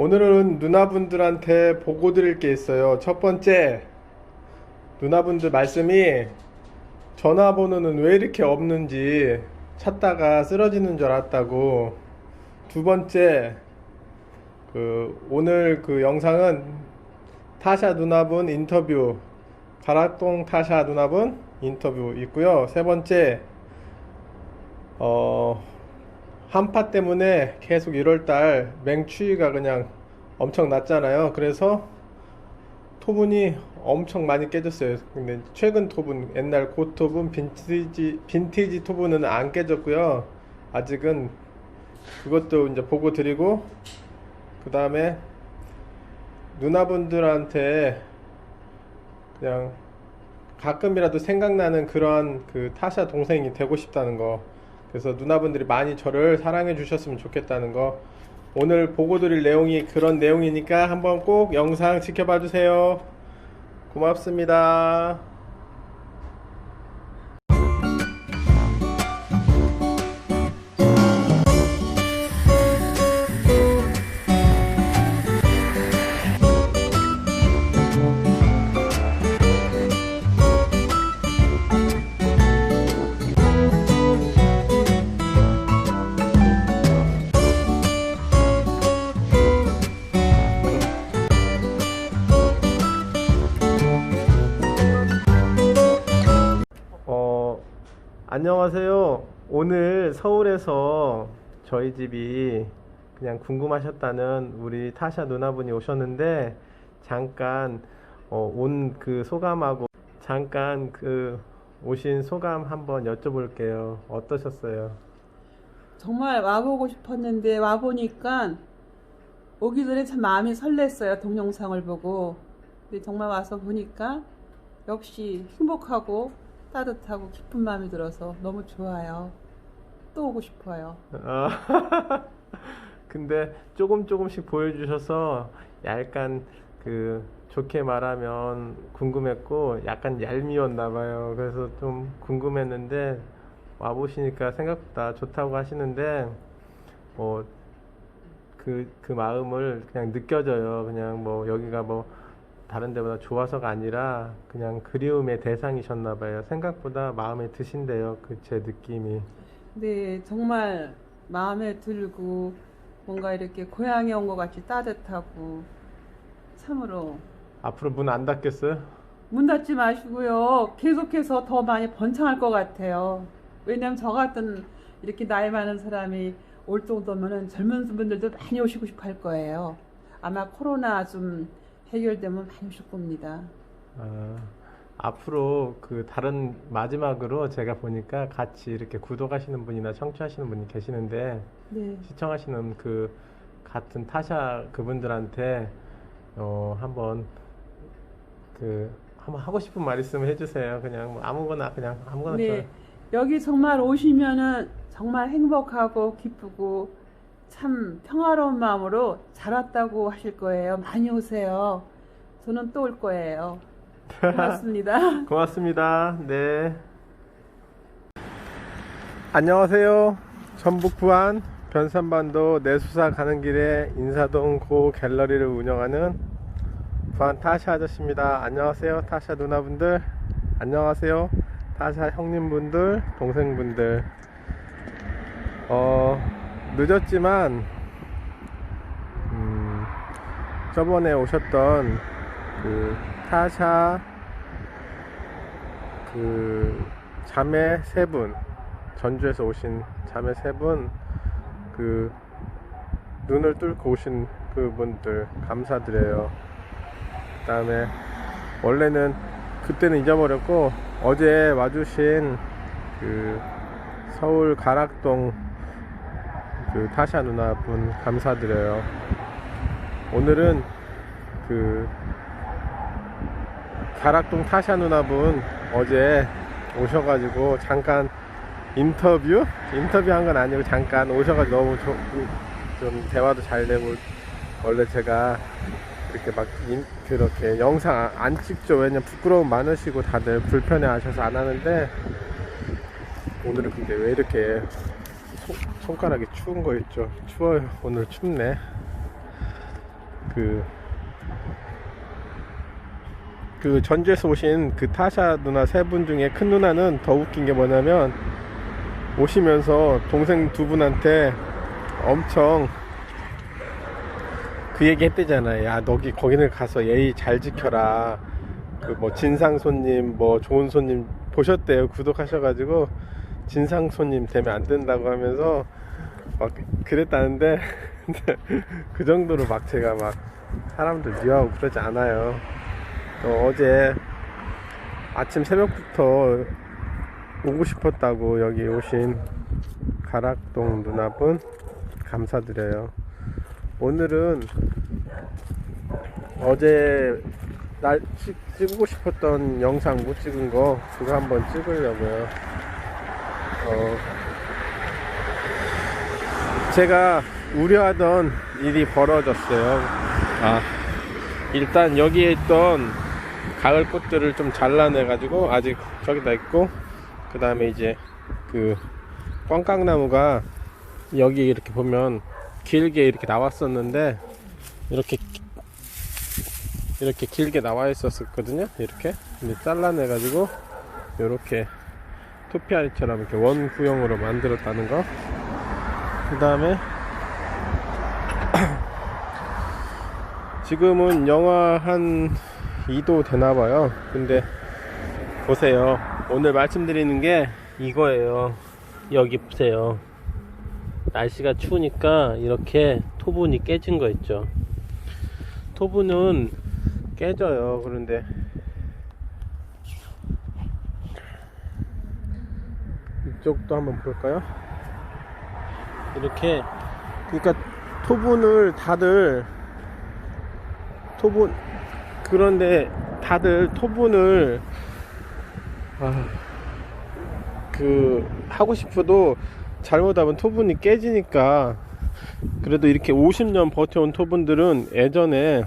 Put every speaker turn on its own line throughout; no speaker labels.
오늘은 누나분들한테 보고 드릴 게 있어요. 첫 번째, 누나분들 말씀이 전화번호는 왜 이렇게 없는지 찾다가 쓰러지는 줄 알았다고. 두 번째, 그, 오늘 그 영상은 타샤 누나분 인터뷰, 가락동 타샤 누나분 인터뷰 있고요. 세 번째, 어, 한파 때문에 계속 1월달 맹추위가 그냥 엄청 났잖아요. 그래서 토분이 엄청 많이 깨졌어요. 근데 최근 토분, 옛날 고토분, 빈티지, 빈티지 토분은 안 깨졌고요. 아직은 그것도 이제 보고 드리고, 그 다음에 누나분들한테 그냥 가끔이라도 생각나는 그런 그 타샤 동생이 되고 싶다는 거. 그래서 누나분들이 많이 저를 사랑해 주셨으면 좋겠다는 거. 오늘 보고 드릴 내용이 그런 내용이니까 한번 꼭 영상 지켜봐 주세요. 고맙습니다. 안녕하세요. 오늘 서울에서 저희 집이 그냥 궁금하셨다는 우리 타샤 누나분이 오셨는데 잠깐 어, 온 그 소감하고 잠깐 그 오신 소감 한번 여쭤볼게요. 어떠셨어요?
정말 와보고 싶었는데 와보니까 오기 전에 참 마음이 설렜어요. 동영상을 보고. 근데 정말 와서 보니까 역시 행복하고 따뜻하고 기쁜 마음이 들어서 너무 좋아요. 또 오고 싶어요.
아, 근데 조금 조금씩 보여주셔서 약간 그 좋게 말하면 궁금했고 약간 얄미웠나 봐요. 그래서 좀 궁금했는데 와 보시니까 생각보다 좋다고 하시는데 뭐 그, 그 마음을 그냥 느껴져요. 그냥 뭐 여기가 뭐 다른 데보다 좋아서가 아니라 그냥 그리움의 대상이셨나 봐요. 생각보다 마음에 드신대요. 그 제 느낌이.
네, 정말 마음에 들고 뭔가 이렇게 고향에 온 것 같이 따뜻하고 참으로
앞으로 문 안 닫겠어요?
문 닫지 마시고요. 계속해서 더 많이 번창할 것 같아요. 왜냐면 저 같은 이렇게 나이 많은 사람이 올 정도면은 젊은 분들도 많이 오시고 싶어 할 거예요. 아마 코로나 좀 해결되면 많이 오실 겁니다.
아, 앞으로 그 다른 마지막으로 제가 보니까 같이 이렇게 구독하시는 분이나 청취하시는 분이 계시는데
네.
시청하시는 그 같은 타샤 그분들한테 어 한번 그 한번 하고 싶은 말 있으면 해주세요. 그냥 뭐 아무거나 그냥 아무거나
네.
좋아요.
여기 정말 오시면은 정말 행복하고 기쁘고 참 평화로운 마음으로 잘 왔다고 하실 거예요. 많이 오세요. 저는 또 올 거예요. 고맙습니다.
고맙습니다. 네. 안녕하세요. 전북 부안 변산반도 내수사 가는 길에 인사동 고 갤러리를 운영하는 부안 타샤 아저씨입니다. 안녕하세요. 타샤 누나분들. 안녕하세요. 타샤 형님분들, 동생분들. 어, 늦었지만, 음, 저번에 오셨던 그 타샤 그 자매 세 분 전주에서 오신 자매 세 분 그 눈을 뚫고 오신 그분들 감사드려요. 그 다음에 원래는 그때는 잊어버렸고 어제 와주신 그 서울 가락동 그 타샤 누나분 감사드려요. 오늘은 그 가락동 타샤 누나분 어제 오셔가지고 잠깐 인터뷰? 인터뷰 한 건 아니고 잠깐 오셔가지고 너무 조- 좀 대화도 잘 되고 원래 제가 이렇게 막 인- 그렇게 영상 안- 안 찍죠 왜냐면 부끄러움 많으시고 다들 불편해 하셔서 안 하는데 오늘은 근데 왜 이렇게 손, 손가락이 추운 거 있죠 추워요 오늘 춥네 그, 그 전주에서 오신 그 타샤 누나 세 분 중에 큰 누나는 더 웃긴 게 뭐냐면 오시면서 동생 두 분한테 엄청 그 얘기 했대잖아요. 야, 너기 거기는 가서 예의 잘 지켜라. 그 뭐 진상 손님, 뭐 좋은 손님 보셨대요. 구독하셔가지고 진상 손님 되면 안 된다고 하면서 막 그랬다는데 그 정도로 막 제가 막 사람들 미워하고 그러지 않아요. 또 어제 아침 새벽부터 오고 싶었다고 여기 오신 가락동 누나분 감사드려요. 오늘은 어제 날 찍, 찍고 싶었던 영상 못 찍은 거 그거 한번 찍으려고요. 어, 제가 우려하던 일이 벌어졌어요. 아, 일단 여기에 있던 가을 꽃들을 좀 잘라내가지고 아직 저기다 있고 그 다음에 이제 그 꽝깡나무가 여기 이렇게 보면 길게 이렇게 나왔었는데 이렇게 이렇게 길게 나와 있었거든요 이렇게 근데 잘라내 가지고 이렇게 토피아리처럼 이렇게 원구형으로 만들었다는 거 그 다음에 지금은 영하 한 2도 되나봐요. 근데 보세요. 오늘 말씀드리는 게 이거예요. 여기 보세요. 날씨가 추우니까 이렇게 토분이 깨진 거 있죠. 토분은 깨져요. 그런데 이쪽도 한번 볼까요 이렇게 그러니까 토분을 다들 토분 그런데 다들 토분을 아, 그 하고 싶어도 잘못하면 토분이 깨지니까 그래도 이렇게 50년 버텨온 토분들은 예전에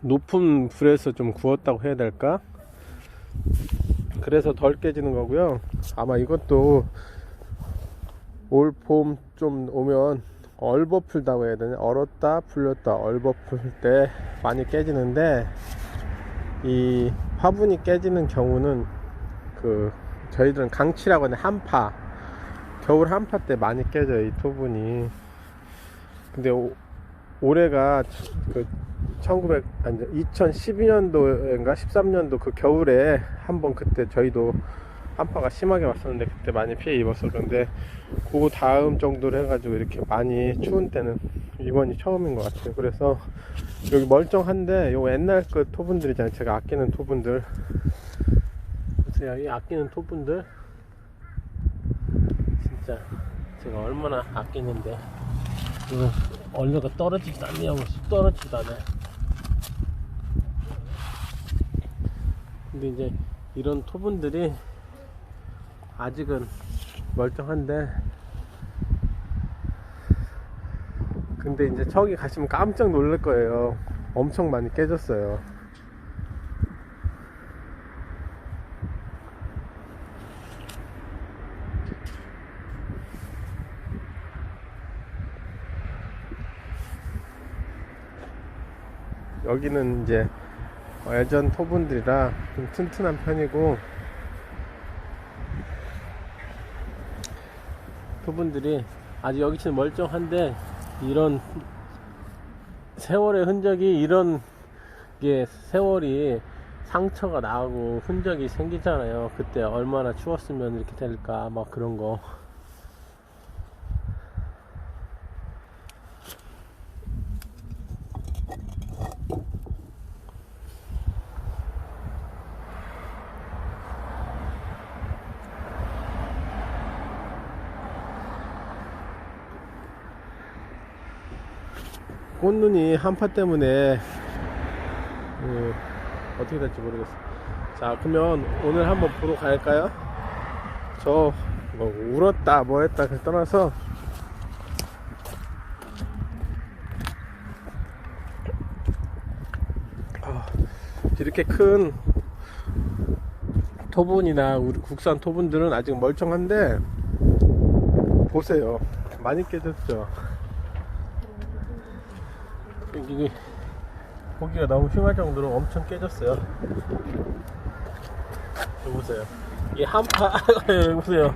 높은 불에서 좀 구웠다고 해야 될까? 그래서 덜 깨지는 거고요. 아마 이것도 올 봄 좀 오면 얼버풀다고 해야 되나? 얼었다 풀렸다 얼버풀 때 많이 깨지는데 이 화분이 깨지는 경우는 그 저희들은 강치라고 하는 한파 겨울 한파 때 많이 깨져요 이 토분이 근데 오- 올해가 그 1900, 아니 2012년도인가? 13년도 그 겨울에 한번 그때 저희도 한파가 심하게 왔었는데 그때 많이 피해 입었어 그런데 그 다음 정도로 해가지고 이렇게 많이 추운 때는 이번이 처음인 것 같아요. 그래서 여기 멀쩡한데 요 옛날 그 토분들이잖아요. 제가 아끼는 토분들. 보세요 이 아끼는 토분들. 진짜 제가 얼마나 아끼는데. 얼려가 떨어지지도 않네요 쑥 떨어지지도 않아요 근데 이제 이런 토분들이 아직은 멀쩡한데 근데 이제 저기 가시면 깜짝 놀랄 거예요. 엄청 많이 깨졌어요. 여기는 이제 예전 토분들이라 좀 튼튼한 편이고 토분들이 아직 여기는 멀쩡한데 이런 세월의 흔적이 이런 게 세월이 상처가 나고 흔적이 생기잖아요. 그때 얼마나 추웠으면 이렇게 될까 막 그런 거 꽃눈이 한파 때문에 그, 어떻게 될지 모르겠어. 자, 그러면 오늘 한번 보러 갈까요? 저 뭐 울었다 뭐 했다 그 떠나서 아, 이렇게 큰 토분이나 우리 국산 토분들은 아직 멀쩡한데 보세요 많이 깨졌죠 이게 보기가 너무 흉할 정도로 엄청 깨졌어요. 여기 보세요. 이 한파, 여기 보세요.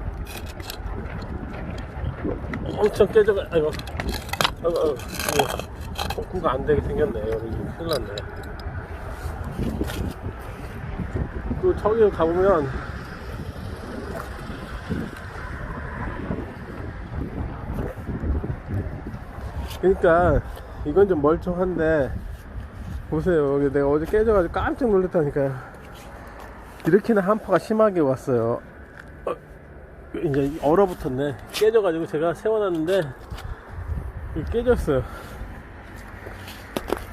엄청 깨져가, 아이고, 아이고, 아이고. 복구가 안 되게 생겼네. 여기 큰일 났네. 또 저기 가보면 그러니까 이건 좀 멀쩡한데 보세요. 여기 내가 어제 깨져가지고 깜짝 놀랐다니까요. 이렇게나 한파가 심하게 왔어요. 어, 이제 얼어붙었네. 깨져가지고 제가 세워놨는데 깨졌어요.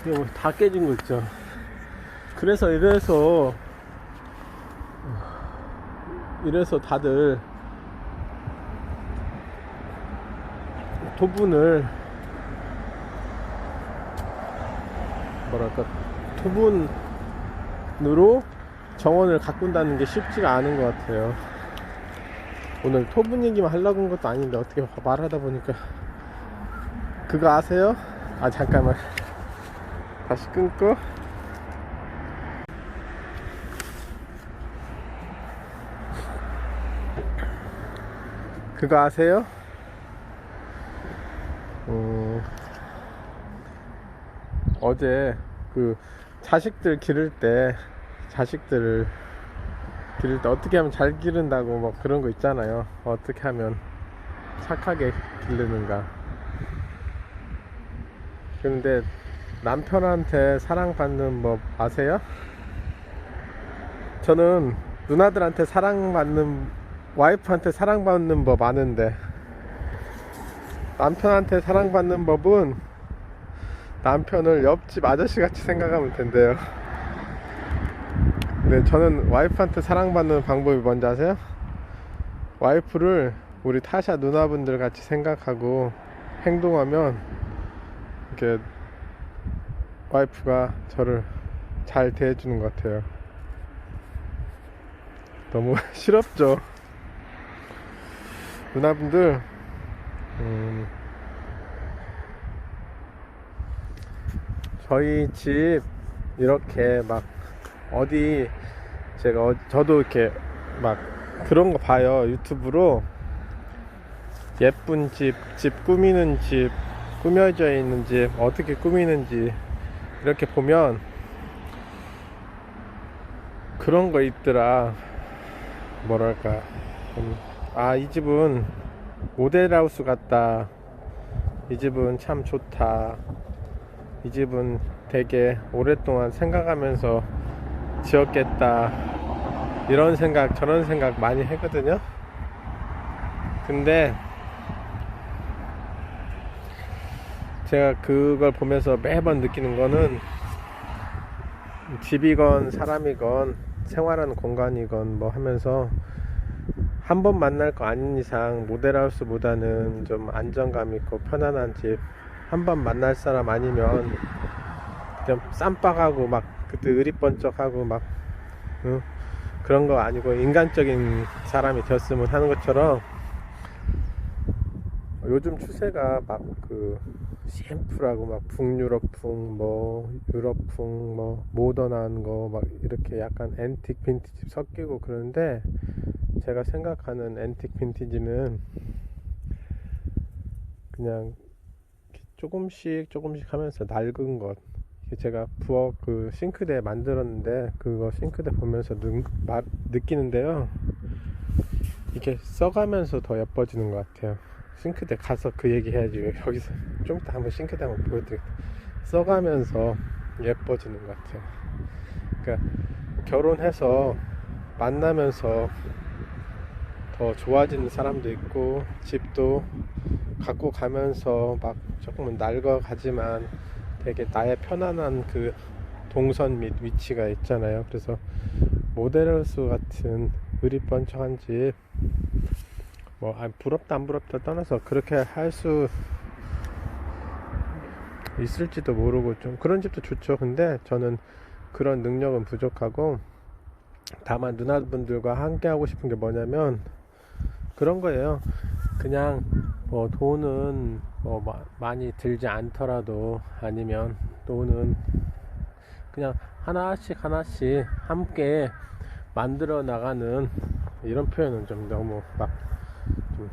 이거 뭐 다 깨진 거 있죠. 그래서 이래서 이래서 다들 토분을 뭐랄까 토분으로 정원을 가꾼다는 게 쉽지가 않은 것 같아요. 오늘 토분 얘기만 하려고 한 것도 아닌데 어떻게 말하다 보니까 그거 아세요? 아 잠깐만 다시 끊고 그거 아세요? 음, 어제 그 자식들 기를 때 자식들을 기를 때 어떻게 하면 잘 기른다고 뭐 그런 거 있잖아요. 어떻게 하면 착하게 기르는가. 근데 남편한테 사랑받는 법 아세요? 저는 누나들한테 사랑받는 와이프한테 사랑받는 법 아는데 남편한테 사랑받는 법은 남편을 옆집 아저씨 같이 생각하면 된대요. 네, 저는 와이프한테 사랑받는 방법이 뭔지 아세요? 와이프를 우리 타샤 누나분들 같이 생각하고 행동하면 이렇게 와이프가 저를 잘 대해주는 것 같아요. 너무 실없죠? 누나분들, 음, 저희 집 이렇게 막 어디 제가 어- 저도 이렇게 막 그런 거 봐요 유튜브로. 예쁜 집, 집 꾸미는 집, 꾸며져 있는 집 어떻게 꾸미는지 이렇게 보면 그런 거 있더라. 뭐랄까. 아 이 집은 모델하우스 같다. 이 집은 참 좋다 이 집은 되게 오랫동안 생각하면서 지었겠다. 이런 생각 저런 생각 많이 했거든요. 근데 제가 그걸 보면서 매번 느끼는 거는 집이건 사람이건 생활하는 공간이건 뭐 하면서 한 번 만날 거 아닌 이상 모델하우스보다는 좀 안정감 있고 편안한 집 한번 만날 사람 아니면 그냥 쌈박하고 막 그때 의리번쩍하고 막 응? 그런 거 아니고 인간적인 사람이 되었으면 하는 것처럼 요즘 추세가 막그 CM프라고 막 북유럽풍 뭐 유럽풍 뭐 모던한 거 막 이렇게 약간 앤틱 빈티지 섞이고 그러는데 제가 생각하는 앤틱 빈티지는 그냥 조금씩 조금씩 하면서 낡은 것. 제가 부엌 그 싱크대 만들었는데 그거 싱크대 보면서 느, 마, 느끼는데요. 이게 써가면서 더 예뻐지는 것 같아요. 싱크대 가서 그 얘기 해야지 여기서 좀 이따 한번 싱크대 한번 보여드릴게요. 써가면서 예뻐지는 것 같아요. 그러니까 결혼해서 만나면서 더 좋아지는 사람도 있고 집도 갖고 가면서 막 조금은 낡아가지만 되게 나의 편안한 그 동선 및 위치가 있잖아요. 그래서 모델하우스 같은 의리번쩍한 집, 뭐, 아, 부럽다 안 부럽다 떠나서 그렇게 할 수 있을지도 모르고 좀 그런 집도 좋죠. 근데 저는 그런 능력은 부족하고 다만 누나분들과 함께 하고 싶은 게 뭐냐면 그런 거예요. 그냥 뭐 돈은 뭐 마- 많이 들지 않더라도 아니면 돈은 그냥 하나씩 하나씩 함께 만들어 나가는 이런 표현은 좀 너무 막 좀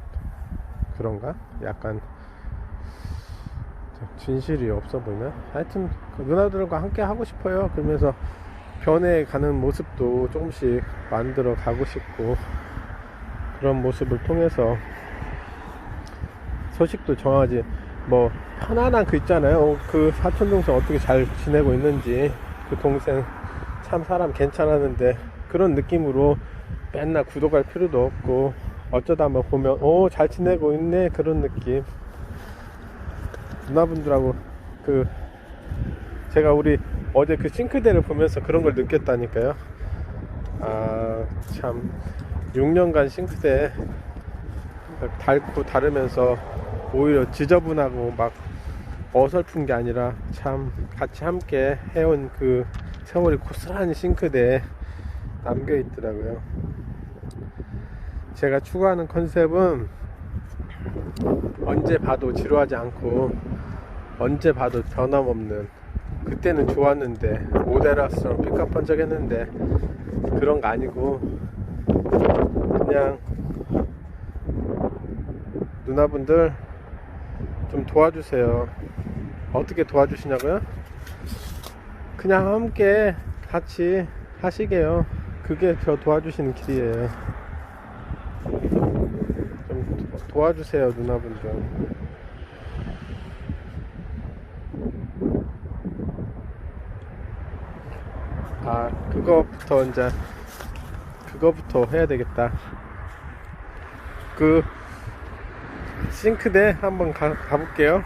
그런가? 약간 좀 진실이 없어 보이나? 하여튼 그 누나들과 함께 하고 싶어요. 그러면서 변해가는 모습도 조금씩 만들어 가고 싶고 그런 모습을 통해서 소식도 정하지. 뭐 편안한 그 있잖아요. 어, 그 사촌 동생 어떻게 잘 지내고 있는지. 그 동생 참 사람 괜찮았는데 그런 느낌으로 맨날 구독할 필요도 없고 어쩌다 한번 보면 오 잘 지내고 있네. 그런 느낌. 누나분들하고 그 제가 우리 어제 그 싱크대를 보면서 그런 걸 느꼈다니까요. 아 참 6년간 싱크대 닳고 다르면서 오히려 지저분하고 막 어설픈 게 아니라 참 같이 함께 해온 그 세월이 고스란히 싱크대에 남겨 있더라고요. 제가 추구하는 컨셉은 언제 봐도 지루하지 않고 언제 봐도 변함없는 그때는 좋았는데 모델하우스처럼 삐까뻔쩍했는데 그런 거 아니고 그냥 누나분들 좀 도와주세요. 어떻게 도와주시냐고요? 그냥 함께 같이 하시게요. 그게 저 도와주시는 길이에요. 좀 도- 도와주세요, 누나분들. 아, 그거부터 이제 그거부터 해야 되겠다. 그 싱크대 한번 가, 가볼게요.